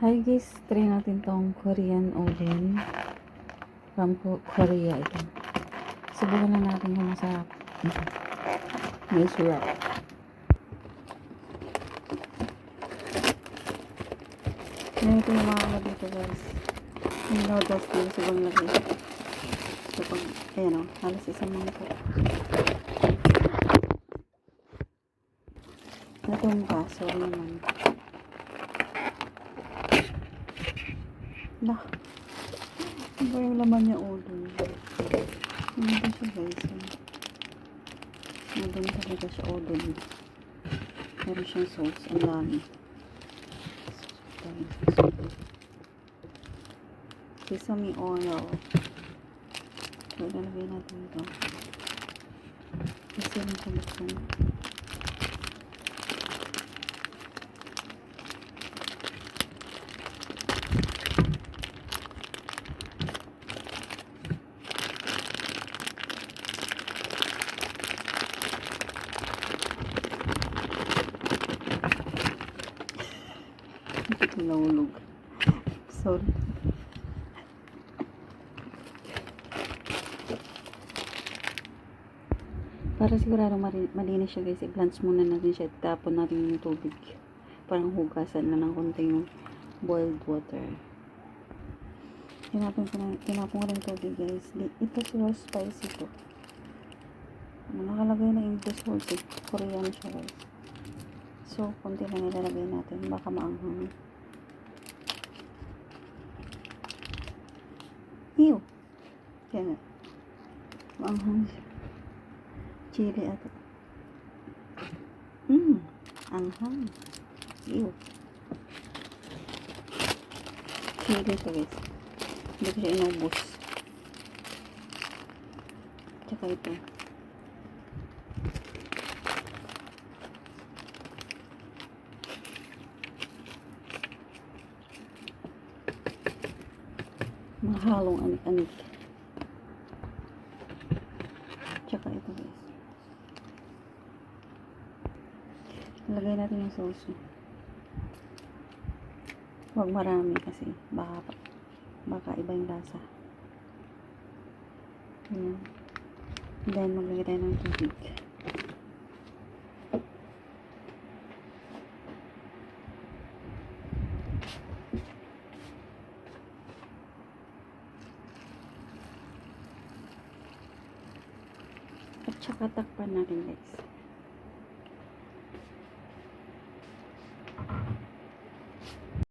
Hi guys, try natin tong Korean oven. From Ko- Korea ito. Subukan na natin kung masarap. May syrup. Ngayon ito yung mga dito guys. Yung noodles dito sa bang lagay. So pag, ayan o, halos isang mangkok. Itong baso naman. Nah. Ano ba yung laman niya ulo? Ano ba siya guys? Ano talaga siya ulo? Meron siyang sauce. Ang dami. Sesame oil. So, ilalagay natin ito. Kasi yung kabuksan. Nahulog. Sorry. Para sigurado malinis siya guys, i-blanch muna natin siya. Tapon natin yung tubig. Parang hugasan na ng konti yung boiled water. Tinapon ko na, tinapon ko yung tubig guys. Ito siguro spicy to. Nakalagay na English word eh. Korean siya guys. So, konti lang ilalagay natin. Baka maanghang. Ew. Kaya nga. Maanghang siya. Chili ata. Mmm. Anghang. Ew. Chili to guys. Hindi ko siya inubos. Tsaka ito. Mahalong anik-anik. Tsaka ito guys. Lagay natin yung sauce. Huwag marami kasi baka, baka iba yung lasa. Ayan. Then maglagay tayo ng tubig. At saka takpan natin guys.